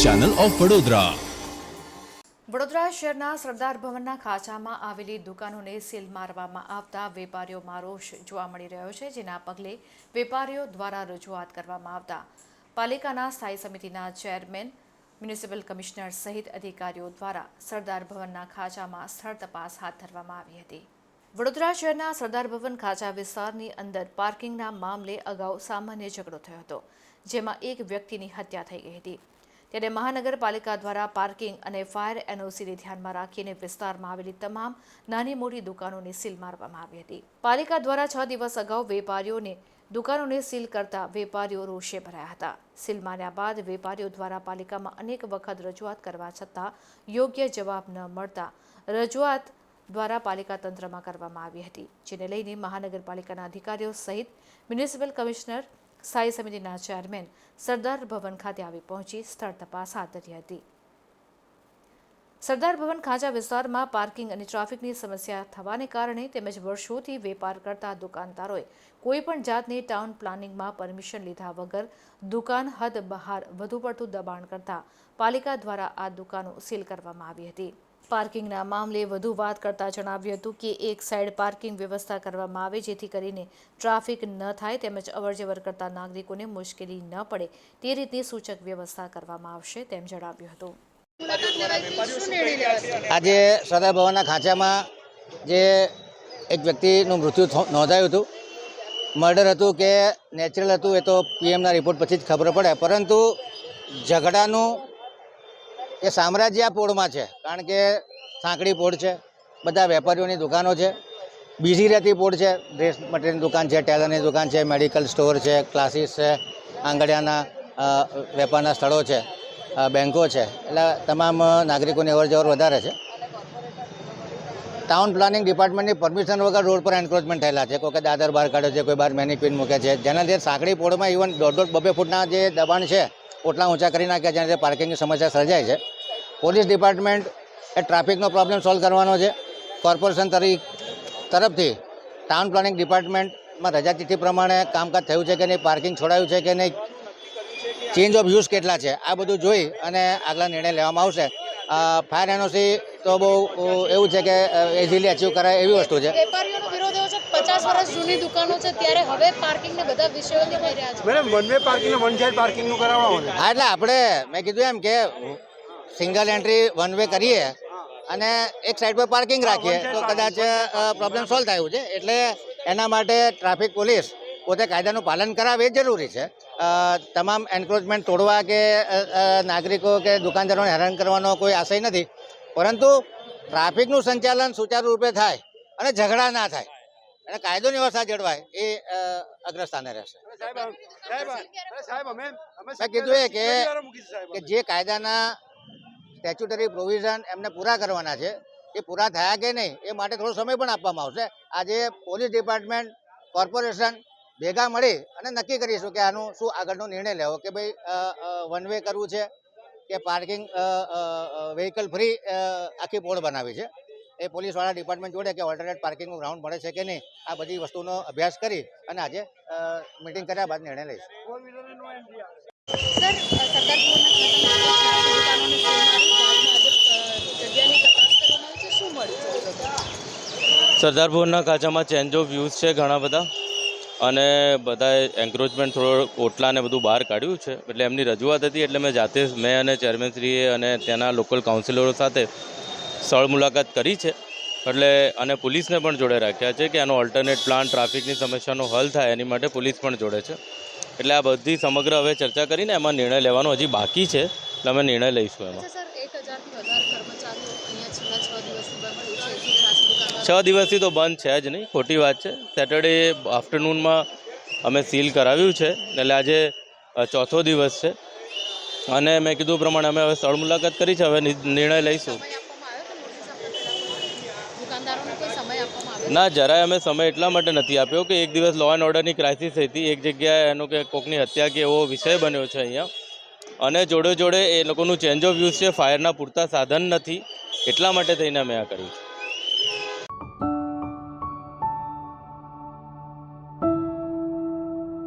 Channel of Vadodara. Vadodara શહેરના સરદાર ભવનના ખાચામાં આવેલી દુકાનોને સીલ મારવામાં આવતા વેપારીઓમાં રોષ જોવા મળી રહ્યો છે, જેના પગલે વેપારીઓ દ્વારા રજૂઆત કરવામાં આવતા. પાલિકાના સ્થાયી સમિતિના ચેરમેન, મ્યુનિસિપલ કમિશનર સહિત અધિકારીઓ દ્વારા સરદાર ભવનના ખાચામાં સ્થળ તપાસ હાથ ધરવામાં આવી હતી. વડોદરા શહેરના સરદાર ભવન ખાચા વિસ્તારની અંદર પાર્કિંગના મામલે અગાઉ સામાન્ય ઝઘડો થયો હતો, જેમાં એક વ્યક્તિની હત્યા થઈ ગઈ હતી. ત્યારે મહાનગરપાલિકા દ્વારા પાર્કિંગ અને ફાયર એનઓસીને ધ્યાનમાં રાખીને વિસ્તારમાં આવેલી તમામ નાની મોટી દુકાનોને સીલ મારવામાં આવી હતી. પાલિકા દ્વારા છ દિવસ અગાઉ વેપારીઓને દુકાનોને સીલ કરતા વેપારીઓ રોષે ભરાયા હતા. સીલ માર્યા બાદ વેપારીઓ દ્વારા પાલિકામાં અનેક વખત રજૂઆત કરવા છતાં યોગ્ય જવાબ ન મળતા રજૂઆત દ્વારા પાલિકા તંત્રમાં કરવામાં આવી હતી, જેને લઈને મહાનગરપાલિકાના અધિકારીઓ સહિત મ્યુનિસિપલ કમિશનર સ્થાયી સમિતિના ચેરમેન સરદાર ભવન ખાતે આવી પહોંચી સ્થળ તપાસ હાથ ધરી હતી. સરદાર ભવન ખાંચા વિસ્તારમાં પાર્કિંગ અને ટ્રાફિકની સમસ્યા થવાને કારણે તેમજ વર્ષોથી વેપાર કરતા દુકાનદારોએ કોઈપણ જાતની ટાઉન પ્લાનિંગમાં પરમિશન લીધા વગર દુકાન હદ બહાર વધુ પડતું દબાણ કરતા પાલિકા દ્વારા આ દુકાનો સીલ કરવામાં આવી હતી. પાર્કિંગના મામલે વધુ વાત કરતા જણાવ્યું હતું કે એક સાઈડ પાર્કિંગ વ્યવસ્થા કરવામાં આવે જેથી કરીને ટ્રાફિક ન થાય તેમજ અવરજવર કરતા નાગરિકોને મુશ્કેલી ન પડે તે રીતની સૂચક વ્યવસ્થા કરવામાં આવશે તેમ જણાવ્યું હતું. આજે સરદાર ભવનના ખાંચામાં જે એક વ્યક્તિનું મૃત્યુ નોંધાયું હતું. મર્ડર હતું કે નેચરલ હતું એ તો પીએમના રિપોર્ટ પછી જ ખબર પડે. પરંતુ ઝઘડાનું એ સામ્રાજ્ય પોળમાં છે, કારણ કે સાંકડી પોળ છે, બધા વેપારીઓની દુકાનો છે. બીજી રહેતી પોળ છે ડ્રેસ મટીરિયલની દુકાન છે, ટેલરની દુકાન છે, મેડિકલ સ્ટોર છે, ક્લાસીસ છે આંગડિયાના વેપારના સ્થળો છે બેન્કો છે. એટલે તમામ નાગરિકોની અવર જવર વધારે છે. ટાઉન પ્લાનિંગ ડિપાર્ટમેન્ટની પરમિશન વગર રોડ પર એન્ક્રોચમેન્ટ થયેલા છે. કોઈ દાદર બહાર કાઢ્યો છે, કોઈ બહાર મેનિક્વિન મૂકે છે. જેના લીધે સાંકડી પોળમાં ઇવન દોઢ દોઢ બબે ફૂટના જે દબાણ છે ઓટલા ઊંચા કરી નાખ્યા જેના લીધે પાર્કિંગની સમસ્યા સર્જાય છે. પોલીસ ડિપાર્ટમેન્ટ એ ટ્રાફિકનો પ્રોબ્લેમ સોલ્વ કરવાનો છે. કોર્પોરેશન તરી, તરફથી ટાઉન પ્લાનિંગ ડિપાર્ટમેન્ટમાં રજા ચિઠ્ઠી પ્રમાણે કામકાજ થયું છે કે નહીં પાર્કિંગ છોડાયું છે કે નહીં ચેન્જ ઓફ યુઝ કેટલા છે, આ બધું જોઈ અને આગલા નિર્ણય લેવામાં આવશે. ફાયર એનઓસી તો બહુ એવું છે કે ઇઝીલી અચીવ કરાય એવી વસ્તુ છે. પચાસ વર્ષ જૂની દુકાનો છે ત્યારે હવે પાર્કિંગ ને બધા વિષયો દેખાઈ રહ્યા છે. Madam one way parking one side પાર્કિંગનું કરાવવાનું હા એટલે આપણે મેં કીધું એમ કે સિંગલ એન્ટ્રી વન વે કરીએ અને એક સાઈડ પર પાર્કિંગ રાખીએ તો કદાચ પ્રોબ્લેમ સોલ્વ થયું છે. એટલે એના માટે ટ્રાફિક પોલીસ પોતે કાયદાનું પાલન કરાવે એ જરૂરી છે. અ, તમામ એન્ક્રોચમેન્ટ તોડવા કે નાગરિકો કે દુકાનદારોને હેરાન કરવાનો કોઈ આશય નથી. પરંતુ ટ્રાફિકનું સંચાલન સુચારુ રૂપે થાય અને ઝઘડા ના થાય. અને કાયદોની વ્યવસ્થા જળવાય એ અગ્રસ્થાને રહેશે. મેં કીધું એ કે જે કાયદાના સ્ટેચ્યુટરી પ્રોવિઝન એમને પૂરા કરવાના છે એ પૂરા થયા કે નહીં એ માટે થોડો સમય પણ આપવામાં આવશે. આજે પોલીસ ડિપાર્ટમેન્ટ કોર્પોરેશન ભેગા મળી અને નક્કી કરીશું કે આનું શું આગળનો નિર્ણય લેવો કે ભાઈ વન વે કરવું છે કે પાર્કિંગ વ્હીકલ ફ્રી આખી પોળ બનાવી છે. એ પોલીસવાળા ડિપાર્ટમેન્ટ જોડે કે ઓલ્ટરનેટ પાર્કિંગનું ગ્રાઉન્ડ મળે છે કે નહીં આ બધી વસ્તુનો અભ્યાસ કરી અને આજે મિટિંગ કર્યા બાદ નિર્ણય લઈશ. સરદાર ભવનના ખાંચામાં ચેન્જ ઓફ વ્યૂઝ છે ઘણા બધા અને બધાએ એન્ક્રોચમેન્ટ થોડો ઓટલા ને બધું બહાર કાઢ્યું છે. એટલે એમની રજૂઆત હતી એટલે મેં જાતે મેં અને ચેરમેનશ્રીએ અને ત્યાંના લોકલ કાઉન્સિલરો સાથે સ્થળ મુલાકાત કરી છે. એટલે અને પોલીસને પણ જોડે રાખ્યા છે કે આનો ઓલ્ટરનેટ પ્લાન ટ્રાફિકની સમસ્યાનો હલ થાય એની માટે પોલીસ પણ જોડે છે. એટલે આ બધી સમગ્ર હવે ચર્ચા કરીને એમાં નિર્ણય લેવાનો હજી બાકી છે. એટલે અમે નિર્ણય લઈશું એમાં. છ દિવસથી તો બંધ છે જ નહીં. ખોટી વાત છે. સેટરડે આફ્ટરનૂનમાં અમે સીલ કરાવ્યું છે. એટલે આજે ચોથો દિવસ છે. અને મેં કીધું પ્રમાણે અમે હવે સ્થળ મુલાકાત કરી છે. હવે નિર્ણય લઈશું સમય આપવામાં આવ્યો તો નોટિસ આપવા દુકાનદારોને કોઈ સમય આપવામાં આવ્યો ના, જરાય અમે સમય એટલા માટે નથી આપ્યો કે એક દિવસ લો એન્ડ ઓર્ડરની ક્રાઇસિસ હતી. એક જગ્યાએ એનો કે કોકની હત્યા કે એવો વિષય બન્યો છે અહીંયા. અને જોડે જોડે એ લોકોનું ચેન્જ ઓફ યુઝ છે ફાયરના પૂરતા સાધન નથી. એટલા માટે થઈને અમે આ કર્યું છે.